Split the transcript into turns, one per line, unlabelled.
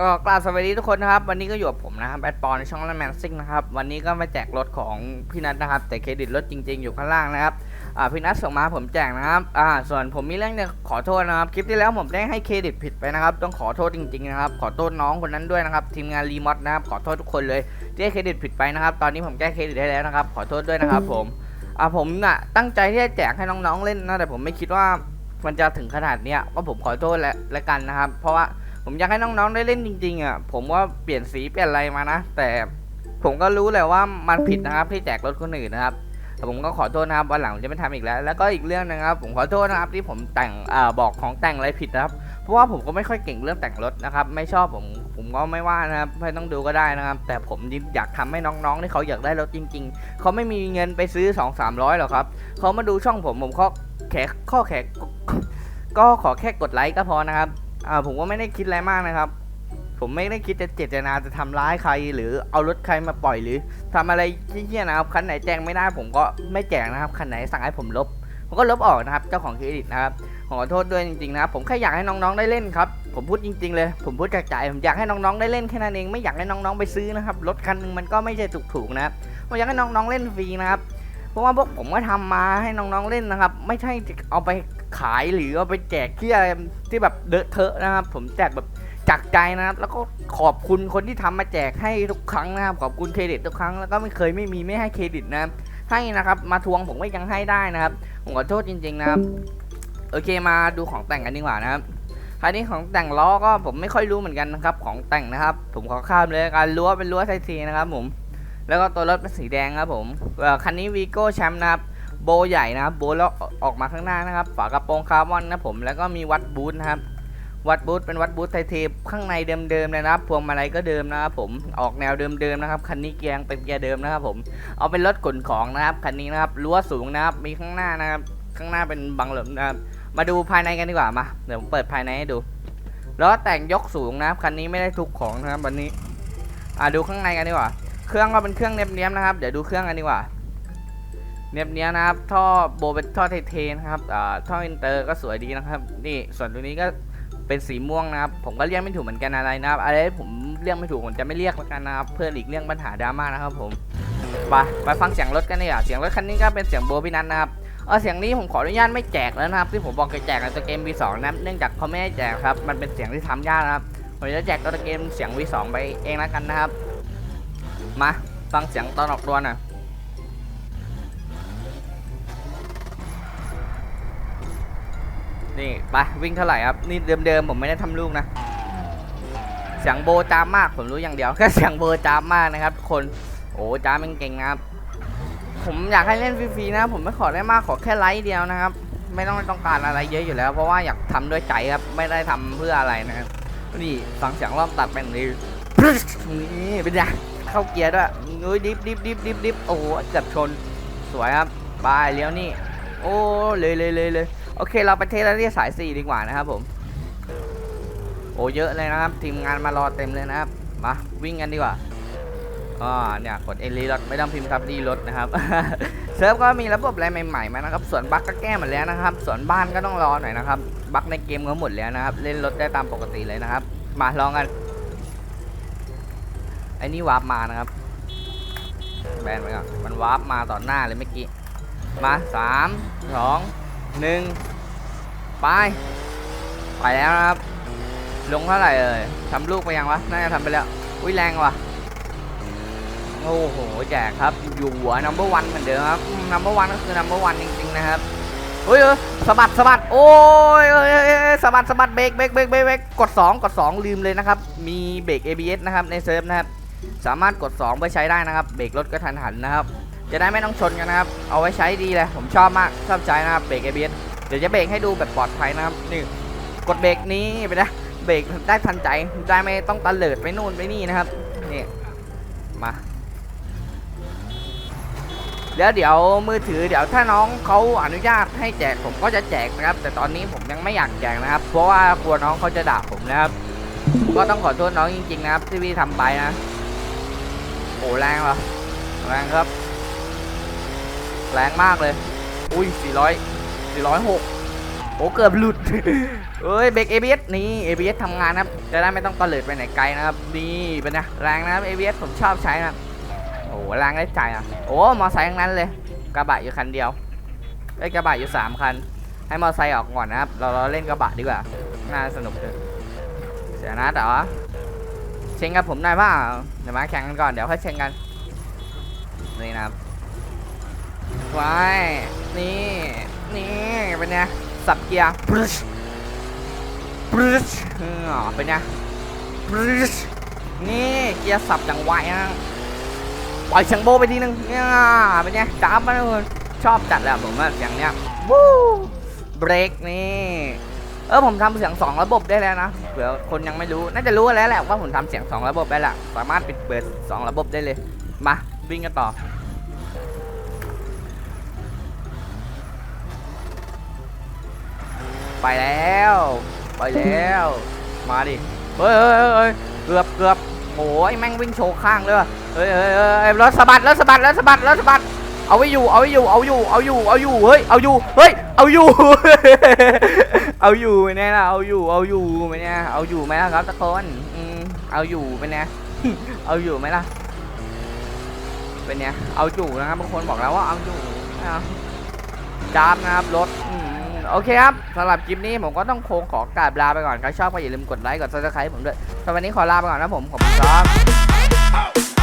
ก็กราบสวัสดีทุกคนนะครับ วันนี้ก็อยู่กับผมนะครับแอดปอนในช่องแมนซิงนะครับ วันนี้ก็มาแจกรถของพี่นัทนะครับ แต่เครดิตรถจริง ๆ อยู่ข้างล่างนะครับอ่าพี่นัทส่งมาผมแจกนะครับอ่าส่วนผมมีเรื่องจะขอโทษนะครับ คลิปที่แล้วผมได้ให้เครดิตผิดไปนะครับ ต้องขอโทษจริง ๆ นะครับ ขอโทษน้องคนนั้นด้วยนะครับ ทีมงานรีมอดนะครับ ขอโทษทุกคนเลยที่ให้เครดิตผิดไปนะครับ ตอนนี้ผมแก้เครดิตได้แล้วนะครับ ขอโทษด้วยนะครับ ผมอ่าผมน่ะตั้งใจที่จะแจกให้น้องๆเล่นนะ แต่ผมไม่คิดว่ามันจะถึงขนาดเนี้ยก็ผมขอโทษและและกันนะครับ เพราะว่า ผมอยากให้น้องๆได้เล่นจริงๆอะผมว่าเปลี่ยนสีเปลี่ยนอะไรมานะ แต่ผมก็รู้แหละว่ามันผิดนะครับที่แจกรถคนอื่นนะครับแต่ผมก็ขอโทษนะครับวันหลังผมจะไม่ทำอีกแล้ว แล้วก็อีกเรื่องนึงครับ ผมขอโทษนะครับที่ผมแต่งอบอกของแต่งอะไรผิดนะครับ เพราะว่าผมก็ไม่ค่อยเก่งเรื่องแต่งรถนะครับ ไม่ชอบผมผมก็ไม่ว่านะครับไม่ต้องดูก็ได้นะครับ แต่ผมอยากทำให้น้องๆที่เขาอยากได้รถจริง ๆ เขาไม่มีเงินไปซื้อ 2 3 0 0หรอกครับเขามาดูช่องผมผมก็แขกข้อแขกก็ขอแค่กดไลค์ก็พอนะครับ อ่าผมก็ไม่ได้คิดอะไรมากนะครับ ผมไม่ได้คิดจะเจตนาจะทำร้ายใคร หรือเอารถใครมาปล่อยหรือทำอะไรเหี้ยนะครับคันไหนแจ้งไม่ได้ผมก็ไม่แจกนะครับคันไหนสั่งให้ผมลบผมก็ลบออกนะครับ เจ้าของเครดิตนะครับขอโทษด้วยจริงๆนะครับผมแค่อยากให้น้องๆได้เล่นครับ ผมพูดจริง ๆ เลย ผมพูดจากใจผมอยากให้น้องๆได้เล่นแค่นั้นเองไม่อยากให้น้องๆไปซื้อนะครับรถคันหนึงมันก็ไม่ใช่ถูกๆนะครับผมอยากให้น้องๆเล่นฟรีนะครับเพราะว่าพวกผมก็ทำมาให้น้องๆเล่นนะครับ ไม่ใช่เอาไป ขายหรือเอาไปแจกที่อะไรที่แบบเดอะเทอะนะครับ ผมแจกแบบจากใจนะครับ แล้วก็ขอบคุณคนที่ทำมาแจกให้ทุกครั้งนะครับ ขอบคุณเครดิตทุกครั้งแล้วก็ไม่เคยไม่มีไม่ให้เครดิตนะครับให้นะครับ มาทวงผมก็ยังให้ได้นะครับผมขอโทษจริง ๆนะครับ โอเคมาดูของแต่งกันดีกว่านะครับคราวนี้ของแต่งล้อก็ผมไม่ค่อยรู้เหมือนกันนะครับ ของแต่งนะครับ ผมขอข้ามเลยการรั้วเป็นรั้วไทยซีนะครับ ผม แล้วก็ตัวรถเป็นสีแดงครับผมคันนี้วีโก้แชมป์นะครับ บใหญ่นะครับโบแล้วออกมาข้างหน้านะครับ ฝากระโปรงคาร์บอนนะผมแล้วก็มีวัดบูทนะครับ วัดบูทเป็นวัดบูทไทเทปข้างในเดิมๆเลยนะครับพวงมาลัยก็เดิมนะครับผมออกแนวเดิมๆนะครับคันนี้เกียร์เป็นเกียร์เดิมนะครับผมเอาเป็นรถขนของนะครับคันนี้นะครับรั้วสูงนะครับมีข้างหน้านะครับข้างหน้าเป็นบังเหลิมนะครับมาดูภายในกันดีกว่ามาเดี๋ยวผมเปิดภายในให้ดูแล้วแต่งยกสูงนะครับคันนี้ไม่ได้ทุกของนะครับวันนี้อ่าดูข้างในกันดีกว่า เครื่องก็เป็นเครื่องเนียบๆนะครับ เดี๋ยวดูเครื่องกันดีกว่า เนียบเนี้ยนะครับ ท่อโบเป็นท่อเทๆนะครับท่ออินเตอร์ก็สวยดีนะครับ นี่ส่วนตัวนี้ก็เป็นสีม่วงนะครับ ผมก็เรียกไม่ถูกเหมือนกันอะไรนะครับอะไรที่ผมเรียกไม่ถูกผมจะไม่เรียกแล้วกันนะครับ เพื่อหลีกเลี่ยงปัญหาดราม่านะครับ ผมไปไปฟังเสียงรถกันดีกว่าเสียงรถคันนี้ก็เป็นเสียงโบพี่นัทนะครับเออเสียงนี้ผมขออนุญาตไม่แจกแล้วนะครับที่ผมบอกจะแจกในตัวเกม V2 นะเนื่องจากเขาไม่ให้แจกครับ มันเป็นเสียงที่ทำยากนะครับผมจะแจกตัวเกมเสียง V2 ไปเองแล้วกันนะครับ มาฟังเสียงตอนออกตัวหน่อย นี่ไปวิ่งเท่าไหร่ครับ นี่เดิมๆผมไม่ได้ทำลูกนะ เสียงโบจามมากผมรู้อย่างเดียวแค่เสียงโบจามมากนะครับทุกคนโอ้จามเป็นเก่งนะครับ ผมอยากให้เล่นฟรีๆนะ ผมไม่ขอได้มากขอแค่ไลค์เดียวนะครับ ไม่ต้องต้องการอะไรเยอะอยู่แล้ว เพราะว่าอยากทำด้วยใจครับไม่ได้ทำเพื่ออะไรนะครับนี่ฟังเสียงรอบตัดเป็นนี้นี่เป็นไงเข้าเกียร์ด้วยเอ้ยดิฟดิฟดิฟดิฟดิฟโอ้เกือบชน สวยครับบายเลี้ยวนี่ โอ้เลยเลยเลยเลย โอเค เราไปเทสแล้วที่สายสี่ดีกว่านะครับผม โอ้เยอะเลยนะครับ ทีมงานมารอเต็มเลยนะครับ มาวิ่งกันดีกว่าอ่าเนี่ยกดเอลีรถไม่ต้องพิมพ์ครับดีรถนะครับ เซิร์ฟก็มีระบบอะไรใหม่ๆมานะครับ ส่วนบั๊กก็แก้หมดแล้วนะครับ ส่วนบ้านก็ต้องรอหน่อยนะครับ บั๊กในเกมก็หมดแล้วนะครับ เล่นรถได้ตามปกติเลยนะครับ มาลองกันไอ้นี่วาร์ปมานะครับ แบนไปก่อนมันวาร์ปมาต่อหน้าเลยเมื่อกี้ มาสามสอง หนึ่งไป ไปแล้วนะครับ ลงเท่าไหร่เอ่ยทำลูกไปยังวะ น่าจะทำไปแล้ว อุ้ยแรงว่ะ โอ้โห แจกครับ อยู่หัว number one เหมือนเดิมครับ number one ก็คือ number one จริงๆนะครับเฮ้ยเออสะบัดสะบัด โอ้ยเอ้ยเอ้ยเอ้ยเอ้ยสะบัดสะบัดเบรกเบรกเบรกเบรกเบรกกด 2 กด 2 ลืมเลยนะครับ มีเบรก ABS นะครับในเซิร์ฟนะครับ สามารถกด 2 ไปใช้ได้นะครับ เบรกรถก็ทันหันนะครับ จะได้ไม่ต้องชนกันนะครับ เอาไว้ใช้ดีเลย ผมชอบมาก ชอบใช้นะครับ เบรก ABS เดี๋ยวจะเบรกให้ดูแบบปลอดภัยนะครับ นี่ กดเบรกนี้ไปนะ เบรกได้ทันใจ ได้ไม่ต้องตะเลิดไปนู่นไปนี่นะครับ นี่ มาแล้วเดี๋ยวมือถือเดี๋ยวถ้าน้องเขาอนุญาตให้แจกผมก็จะแจกนะครับ แต่ตอนนี้ผมยังไม่อยากแจกนะครับ เพราะว่ากลัวน้องเขาจะด่าผมนะครับ ก็ต้องขอโทษน้องจริงๆนะครับที่พี่ทำไปนะโอ้แรงว่ะแรงครับ แรงมากเลย อุ้ย 400 406 โอ้เกือบหลุด เอ้ยเบรก ABS นี่ ABS ทำงานนะครับ จะได้ไม่ต้องตะเลิดไปไหนไกลนะครับ นี่เป็นไงแรงนะครับ ABS ผมชอบใช้นะ โอ้แรงได้ใจอะ โอ้ มอไซค์ทั้งนั้นเลย กระบะอยู่คันเดียวไอ้กระบะอยู่สามคัน ให้มอไซค์ออกก่อนนะครับ เราเราเล่นกระบะดีกว่า น่าสนุกเลยเสียนัดเหรอเชงกับผมได้ป่ะเดี๋ยวมาแข่งกันก่อน เดี๋ยวค่อยเชงกัน นี่นะครับ ไว้ นี่ นี่เป็นไงสับเกียร์ปรึชปรึชเออเป็นไงปรึชนี่เกียร์สับอย่างไวนะปล่อยเสียงโบไปทีนึงเนี่ยเป็นไงจ้าบมาเลยชอบจัดแหละผมว่าเสียงเนี้ยวู้เบรกนี่เออผมทำเสียงสองระบบได้แล้วนะเผื่อคนยังไม่รู้น่าจะรู้แล้วแหละว่าผมทำเสียงสองระบบได้ละสามารถปิดเปิดสองระบบได้เลยมาวิ่งกันต่อ ไปแล้ว ไปแล้ว มาดิเฮ้ยเฮ้ยเฮ้ยเกือบเกือบโอ้ยแม่งวิ่งโชว์ข้างเลยเฮ้ยเฮ้ยเฮ้ยรถสะบัดรถสะบัดรถสะบัดรถสะบัดเอาไว้อยู่ เอาไว้อยู่ เอาอยู่ เอาอยู่ เอาอยู่ เฮ้ย เอาอยู่ เฮ้ย เอาอยู่ เอาอยู่ไหมเนี่ยล่ะเอาอยู่ เอาอยู่ไหมเนี่ย เอาอยู่ไหมล่ะครับทุกคนเอาอยู่ไหมเนี่ย เอาอยู่ไหมล่ะ เป็นไงเอาอยู่นะครับบางคนบอกแล้วว่าเอาอยู่นะจามนะครับรถ โอเคครับสำหรับคลิปนี้ผมก็ต้องโค้งขอกราบลาไปก่อน ใครชอบก็อย่าลืมกดไลค์ กดซับสไครต์ผมด้วยสำหรับวันนี้ขอลาไปก่อนนะผม ขอบคุณครับ